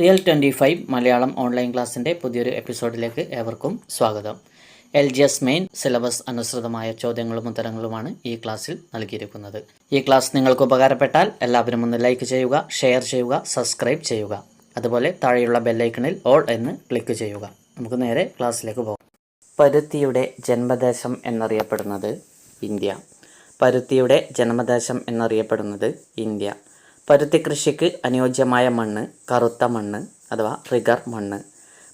Real twenty five Malayalam online ക്ലാസ്സിന്റെ പുതിയൊരു എപ്പിസോഡിലേക്ക് ഏവർക്കും സ്വാഗതം. L G S main syllabus അനുസൃതമായ ചോദ്യങ്ങളും ഉത്തരങ്ങളുമാണ് ഈ ക്ലാസ്സിൽ നൽകിയിരിക്കുന്നത്. ഈ ക്ലാസ് നിങ്ങൾക്ക് ഉപകാരപ്പെട്ടാൽ എല്ലാവരും ഒന്ന് ലൈക്ക് ചെയ്യുക ഷെയർ ചെയ്യുക സബ്സ്ക്രൈബ് ചെയ്യുക. അതുപോലെ താഴെയുള്ള ബെല്ലൈക്കണിൽ ഓൾ എന്ന് ക്ലിക്ക് ചെയ്യുക. നമുക്ക് നേരെ ക്ലാസ്സിലേക്ക് പോകാം. പരുത്തിയുടെ ജന്മദേശം എന്നറിയപ്പെടുന്നത് ഇന്ത്യ. പരുത്തിയുടെ ജന്മദേശം എന്നറിയപ്പെടുന്നത് ഇന്ത്യ. പരുത്തി കൃഷിക്ക് അനുയോജ്യമായ മണ്ണ് കറുത്ത മണ്ണ് അഥവാ റിഗർ മണ്ണ്.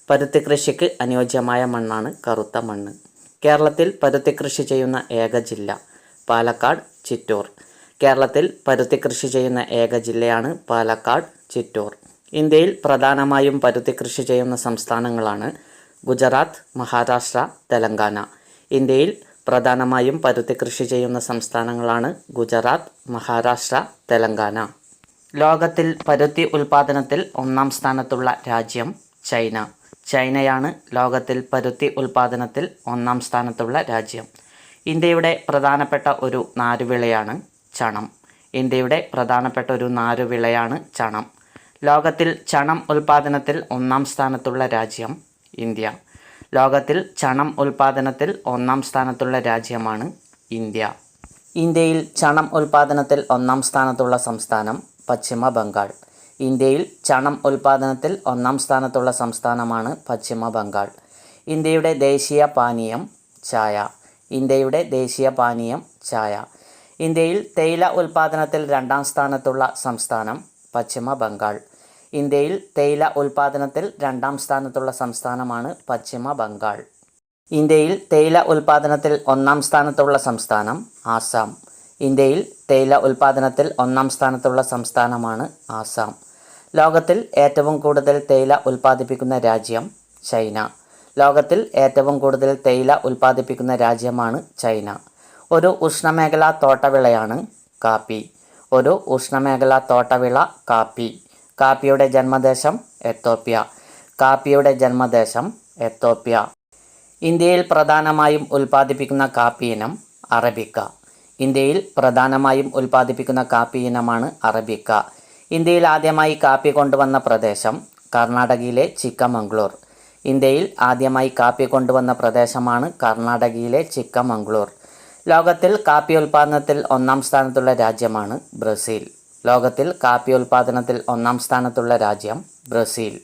പരുത്തി കൃഷിക്ക് അനുയോജ്യമായ മണ്ണാണ് കറുത്ത മണ്ണ്. കേരളത്തിൽ പരുത്തി കൃഷി ചെയ്യുന്ന ഏക ജില്ല പാലക്കാട് ചിറ്റൂർ. കേരളത്തിൽ പരുത്തി കൃഷി ചെയ്യുന്ന ഏക ജില്ലയാണ് പാലക്കാട് ചിറ്റൂർ. ഇന്ത്യയിൽ പ്രധാനമായും പരുത്തി കൃഷി ചെയ്യുന്ന സംസ്ഥാനങ്ങളാണ് ഗുജറാത്ത് മഹാരാഷ്ട്ര തെലങ്കാന. ഇന്ത്യയിൽ പ്രധാനമായും പരുത്തി കൃഷി ചെയ്യുന്ന സംസ്ഥാനങ്ങളാണ് ഗുജറാത്ത് മഹാരാഷ്ട്ര തെലങ്കാന. ലോകത്തിൽ പരുത്തി ഉൽപാദനത്തിൽ ഒന്നാം സ്ഥാനത്തുള്ള രാജ്യം ചൈന. ചൈനയാണ് ലോകത്തിൽ പരുത്തി ഉൽപാദനത്തിൽ ഒന്നാം സ്ഥാനത്തുള്ള രാജ്യം. ഇന്ത്യയുടെ പ്രധാനപ്പെട്ട ഒരു നാരുവിളയാണ് ചണം. ഇന്ത്യയുടെ പ്രധാനപ്പെട്ട ഒരു നാരുവിളയാണ് ചണം. ലോകത്തിൽ ചണം ഉൽപാദനത്തിൽ ഒന്നാം സ്ഥാനത്തുള്ള രാജ്യം ഇന്ത്യ. ലോകത്തിൽ ചണം ഉൽപാദനത്തിൽ ഒന്നാം സ്ഥാനത്തുള്ള രാജ്യമാണ് ഇന്ത്യ. ഇന്ത്യയിൽ ചണം ഉൽപാദനത്തിൽ ഒന്നാം സ്ഥാനത്തുള്ള സംസ്ഥാനം പശ്ചിമ ബംഗാൾ ഇന്ത്യയിൽ ചണം ഉൽപാദനത്തിൽ ഒന്നാം സ്ഥാനത്തുള്ള സംസ്ഥാനമാണ് പശ്ചിമ ബംഗാൾ ഇന്ത്യയുടെ ദേശീയ പാനീയം ചായ. ഇന്ത്യയുടെ ദേശീയ പാനീയം ചായ. ഇന്ത്യയിൽ തേയില ഉൽപാദനത്തിൽ രണ്ടാം സ്ഥാനത്തുള്ള സംസ്ഥാനം പശ്ചിമ ബംഗാൾ ഇന്ത്യയിൽ തേയില ഉൽപാദനത്തിൽ രണ്ടാം സ്ഥാനത്തുള്ള സംസ്ഥാനമാണ് പശ്ചിമ ബംഗാൾ ഇന്ത്യയിൽ തേയില ഉൽപാദനത്തിൽ ഒന്നാം സ്ഥാനത്തുള്ള സംസ്ഥാനം ആസാം. ഇന്ത്യയിൽ തേയില ഉൽപാദനത്തിൽ ഒന്നാം സ്ഥാനത്തുള്ള സംസ്ഥാനമാണ് ആസാം. ലോകത്തിൽ ഏറ്റവും കൂടുതൽ തേയില ഉൽപ്പാദിപ്പിക്കുന്ന രാജ്യം ചൈന. ലോകത്തിൽ ഏറ്റവും കൂടുതൽ തേയില ഉൽപ്പാദിപ്പിക്കുന്ന രാജ്യമാണ് ചൈന. ഒരു ഉഷ്ണമേഖലാ തോട്ടവിളയാണ് കാപ്പി. ഒരു ഉഷ്ണമേഖലാ തോട്ടവിള കാപ്പി. കാപ്പിയുടെ ജന്മദേശം എത്തോപ്യ. കാപ്പിയുടെ ജന്മദേശം എത്തോപ്യ. ഇന്ത്യയിൽ പ്രധാനമായും ഉൽപ്പാദിപ്പിക്കുന്ന കാപ്പി ഇനം അറബിക്ക. ഇന്ത്യയിൽ പ്രധാനമായും ഉൽപ്പാദിപ്പിക്കുന്ന കാപ്പി ഇനമാണ് അറബിക്ക. ഇന്ത്യയിൽ ആദ്യമായി കാപ്പി കൊണ്ടുവന്ന പ്രദേശം കർണാടകയിലെ ചിക്കമംഗ്ലൂർ ഇന്ത്യയിൽ ആദ്യമായി കാപ്പി കൊണ്ടുവന്ന പ്രദേശമാണ് കർണാടകയിലെ ചിക്കമംഗ്ലൂർ ലോകത്തിൽ കാപ്പി ഉൽപ്പാദനത്തിൽ ഒന്നാം സ്ഥാനത്തുള്ള രാജ്യമാണ് ബ്രസീൽ. ലോകത്തിൽ കാപ്പി ഉൽപ്പാദനത്തിൽ ഒന്നാം സ്ഥാനത്തുള്ള രാജ്യം ബ്രസീൽ.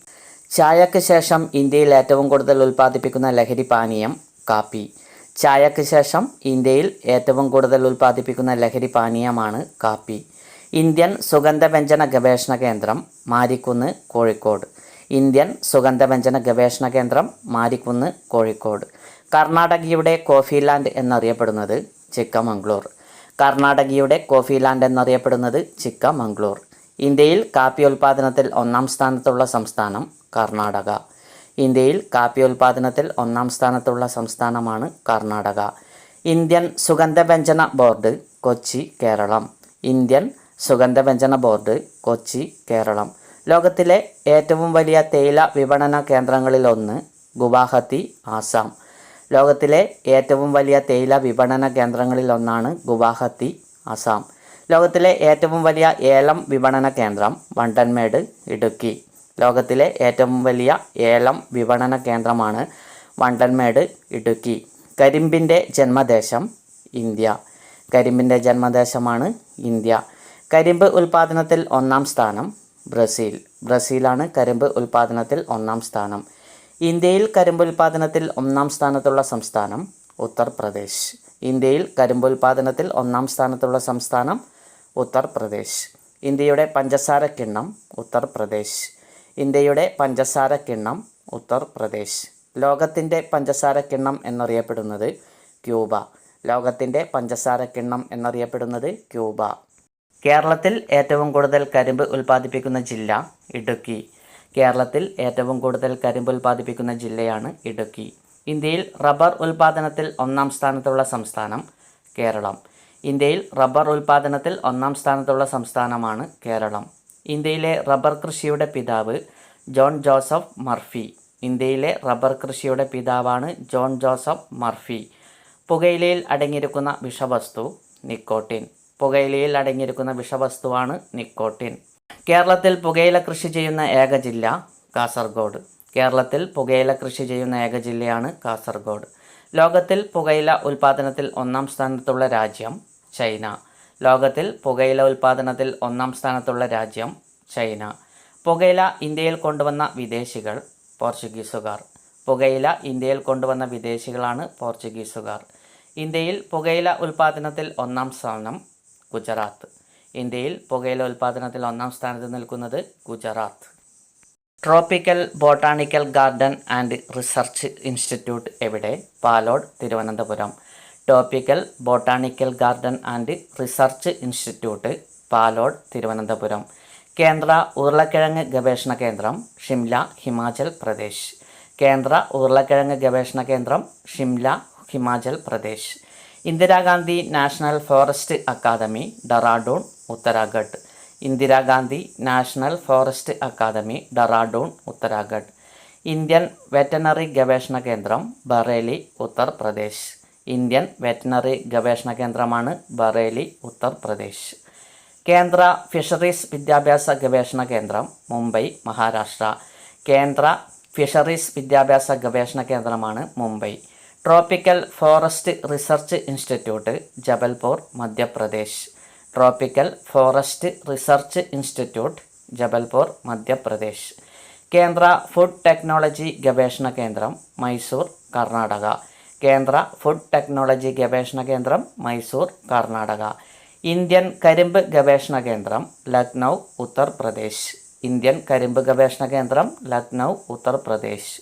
ചായക്ക് ശേഷം ഇന്ത്യയിൽ ഏറ്റവും കൂടുതൽ ഉൽപ്പാദിപ്പിക്കുന്ന ലഹരി പാനീയം കാപ്പി. ചായക്ക് ശേഷം ഇന്ത്യയിൽ ഏറ്റവും കൂടുതൽ ഉൽപ്പാദിപ്പിക്കുന്ന ലഹരി പാനീയമാണ് കാപ്പി. ഇന്ത്യൻ സുഗന്ധവ്യഞ്ജന ഗവേഷണ കേന്ദ്രം മാരിക്കുന്ന് കോഴിക്കോട്. ഇന്ത്യൻ സുഗന്ധവ്യഞ്ജന ഗവേഷണ കേന്ദ്രം മാരിക്കുന്ന് കോഴിക്കോട്. കർണാടകയുടെ കോഫി ലാൻഡ് എന്നറിയപ്പെടുന്നത് ചിക്കമംഗ്ലൂർ. കർണാടകയുടെ കോഫി ലാൻഡ് എന്നറിയപ്പെടുന്നത് ചിക്കമംഗ്ലൂർ. ഇന്ത്യയിൽ കാപ്പി ഉൽപ്പാദനത്തിൽ ഒന്നാം സ്ഥാനത്തുള്ള സംസ്ഥാനം കർണാടക. ഇന്ത്യയിൽ കാപ്പി ഉൽപ്പാദനത്തിൽ ഒന്നാം സ്ഥാനത്തുള്ള സംസ്ഥാനമാണ് കർണാടക. ഇന്ത്യൻ സുഗന്ധവ്യഞ്ജന ബോർഡ് കൊച്ചി കേരളം. ഇന്ത്യൻ സുഗന്ധവ്യഞ്ജന ബോർഡ് കൊച്ചി കേരളം. ലോകത്തിലെ ഏറ്റവും വലിയ തേയില വിപണന കേന്ദ്രങ്ങളിലൊന്ന് ഗുവാഹത്തി ആസാം. ലോകത്തിലെ ഏറ്റവും വലിയ തേയില വിപണന കേന്ദ്രങ്ങളിലൊന്നാണ് ഗുവാഹത്തി ആസാം. ലോകത്തിലെ ഏറ്റവും വലിയ ഏലം വിപണന കേന്ദ്രം വണ്ടൻമേട് ഇടുക്കി. ലോകത്തിലെ ഏറ്റവും വലിയ ഏലം വിപണന കേന്ദ്രമാണ് വണ്ടൻമേട് ഇടുക്കി. കരിമ്പിന്റെ ജന്മദേശം ഇന്ത്യ. കരിമ്പിന്റെ ജന്മദേശമാണ് ഇന്ത്യ. കരിമ്പ് ഉൽപ്പാദനത്തിൽ ഒന്നാം സ്ഥാനം ബ്രസീൽ. ബ്രസീലാണ് കരിമ്പ് ഉൽപ്പാദനത്തിൽ ഒന്നാം സ്ഥാനം. ഇന്ത്യയിൽ കരിമ്പ് ഉൽപ്പാദനത്തിൽ ഒന്നാം സ്ഥാനത്തുള്ള സംസ്ഥാനം ഉത്തർപ്രദേശ്. ഇന്ത്യയിൽ കരിമ്പ് ഉൽപ്പാദനത്തിൽ ഒന്നാം സ്ഥാനത്തുള്ള സംസ്ഥാനം ഉത്തർപ്രദേശ്. ഇന്ത്യയുടെ പഞ്ചസാര കിണ്ണം ഉത്തർപ്രദേശ്. ഇന്ത്യയുടെ പഞ്ചസാര കിണ്ണം ഉത്തർപ്രദേശ്. ലോകത്തിന്റെ പഞ്ചസാര കിണ്ണം എന്നറിയപ്പെടുന്നത് ക്യൂബ. ലോകത്തിന്റെ പഞ്ചസാര കിണ്ണം എന്നറിയപ്പെടുന്നത് ക്യൂബ. കേരളത്തിൽ ഏറ്റവും കൂടുതൽ കരിമ്പ് ഉൽപ്പാദിപ്പിക്കുന്ന ജില്ല ഇടുക്കി. കേരളത്തിൽ ഏറ്റവും കൂടുതൽ കരിമ്പ് ഉൽപ്പാദിപ്പിക്കുന്ന ജില്ലയാണ് ഇടുക്കി. ഇന്ത്യയിൽ റബ്ബർ ഉൽപ്പാദനത്തിൽ ഒന്നാം സ്ഥാനത്തുള്ള സംസ്ഥാനം കേരളം. ഇന്ത്യയിൽ റബ്ബർ ഉൽപ്പാദനത്തിൽ ഒന്നാം സ്ഥാനത്തുള്ള സംസ്ഥാനമാണ് കേരളം. ഇന്ത്യയിലെ റബ്ബർ കൃഷിയുടെ പിതാവ് ജോൺ ജോസഫ് മർഫി. ഇന്ത്യയിലെ റബ്ബർ കൃഷിയുടെ പിതാവാണ് ജോൺ ജോസഫ് മർഫി. പുകയിലയിൽ അടങ്ങിയിരിക്കുന്ന വിഷവസ്തു നിക്കോട്ടിൻ. പുകയിലയിൽ അടങ്ങിയിരിക്കുന്ന വിഷവസ്തുവാണ് നിക്കോട്ടിൻ. കേരളത്തിൽ പുകയില കൃഷി ചെയ്യുന്ന ഏക ജില്ല കാസർഗോഡ്. കേരളത്തിൽ പുകയില കൃഷി ചെയ്യുന്ന ഏക ജില്ലയാണ് കാസർഗോഡ്. ലോകത്തിൽ പുകയില ഉൽപ്പാദനത്തിൽ ഒന്നാം സ്ഥാനത്തുള്ള രാജ്യം ചൈന. ലോകത്തിൽ പുകയില ഉൽപ്പാദനത്തിൽ ഒന്നാം സ്ഥാനത്തുള്ള രാജ്യം ചൈന. പുകയില ഇന്ത്യയിൽ കൊണ്ടുവന്ന വിദേശികൾ പോർച്ചുഗീസുകാർ. പുകയില ഇന്ത്യയിൽ കൊണ്ടുവന്ന വിദേശികളാണ് പോർച്ചുഗീസുകാർ. ഇന്ത്യയിൽ പുകയില ഉൽപ്പാദനത്തിൽ ഒന്നാം സ്ഥാനം ഗുജറാത്ത്. ഇന്ത്യയിൽ പുകയില ഉൽപ്പാദനത്തിൽ ഒന്നാം സ്ഥാനത്ത് നിൽക്കുന്നത് Gujarat. Tropical botanical garden and research institute എവിടെ? Palode Thiruvananthapuram. Topical botanical garden and research institute Palode Thiruvananthapuram. കേന്ദ്ര ഉരുളക്കിഴങ്ങ് ഗവേഷണ കേന്ദ്രം ഷിംല ഹിമാചൽ പ്രദേശ്. കേന്ദ്ര ഉരുളക്കിഴങ്ങ് ഗവേഷണ കേന്ദ്രം Shimla Himachal Pradesh. Indira Gandhi national forest academy Dehradun Uttarakhand. Indira Gandhi national forest academy Dehradun Uttarakhand. Indian veterinary ഗവേഷണ കേന്ദ്രം ബറേലി ഉത്തർപ്രദേശ്. ഇന്ത്യൻ വെറ്റിനറി ഗവേഷണ കേന്ദ്രമാണ് ബറേലി ഉത്തർപ്രദേശ്. കേന്ദ്ര ഫിഷറീസ് വിദ്യാഭ്യാസ ഗവേഷണ കേന്ദ്രം മുംബൈ മഹാരാഷ്ട്ര. കേന്ദ്ര ഫിഷറീസ് വിദ്യാഭ്യാസ ഗവേഷണ കേന്ദ്രമാണ് Mumbai. Tropical forest research institute Jabalpur Madhya Pradesh. Tropical forest research institute Jabalpur Madhya Pradesh. കേന്ദ്ര ഫുഡ് ടെക്നോളജി ഗവേഷണ കേന്ദ്രം മൈസൂർ കർണാടക. കേന്ദ്ര ഫുഡ് ടെക്നോളജി ഗവേഷണ കേന്ദ്രം മൈസൂർ കർണാടക. ഇന്ത്യൻ കരിമ്പ് ഗവേഷണ കേന്ദ്രം ലക്നൗ ഉത്തർപ്രദേശ്. ഇന്ത്യൻ കരിമ്പ് ഗവേഷണ കേന്ദ്രം Lucknow Uttar Pradesh.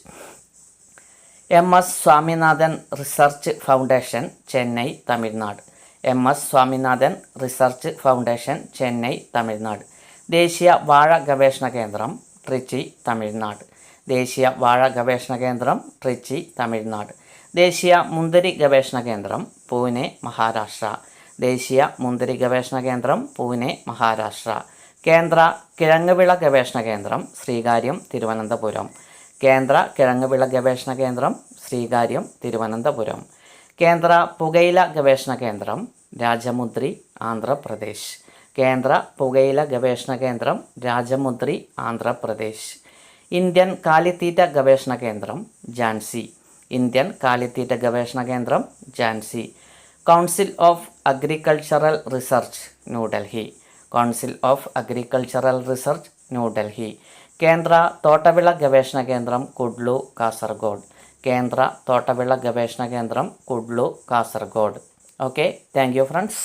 M S Swaminathan research foundation Chennai Tamil Nadu. M S Swaminathan research foundation Chennai Tamil Nadu. ദേശീയ വാഴ ഗവേഷണ കേന്ദ്രം ട്രിച്ചി തമിഴ്നാട്. ദേശീയ വാഴ ഗവേഷണ കേന്ദ്രം ട്രിച്ചി തമിഴ്നാട്. ദേശീയ മുന്തിരി ഗവേഷണ കേന്ദ്രം പൂനെ മഹാരാഷ്ട്ര. ദേശീയ മുന്തിരി ഗവേഷണ കേന്ദ്രം പൂനെ മഹാരാഷ്ട്ര. കേന്ദ്ര കിഴങ്ങുവിള ഗവേഷണ കേന്ദ്രം ശ്രീകാര്യം തിരുവനന്തപുരം. കേന്ദ്ര കിഴങ്ങുവിള ഗവേഷണ കേന്ദ്രം ശ്രീകാര്യം തിരുവനന്തപുരം. കേന്ദ്ര പുകയില ഗവേഷണ കേന്ദ്രം രാജമുദ്രി ആന്ധ്രാപ്രദേശ്. കേന്ദ്ര പുകയില ഗവേഷണ കേന്ദ്രം രാജമുദ്രി ആന്ധ്രാപ്രദേശ്. ഇന്ത്യൻ കാലിത്തീറ്റ ഗവേഷണ കേന്ദ്രം ജാൻസി. ഇന്ത്യൻ കാലിത്തീറ്റ ഗവേഷണ കേന്ദ്രം Jhansi. Council of agricultural research New Delhi. Council of agricultural research New Delhi. കേന്ദ്ര തോട്ടവിള ഗവേഷണ കേന്ദ്രം കുഡ്ലു കാസർഗോഡ്. കേന്ദ്ര തോട്ടവിള ഗവേഷണ കേന്ദ്രം Kudlu Kasaragod. Okay thank you friends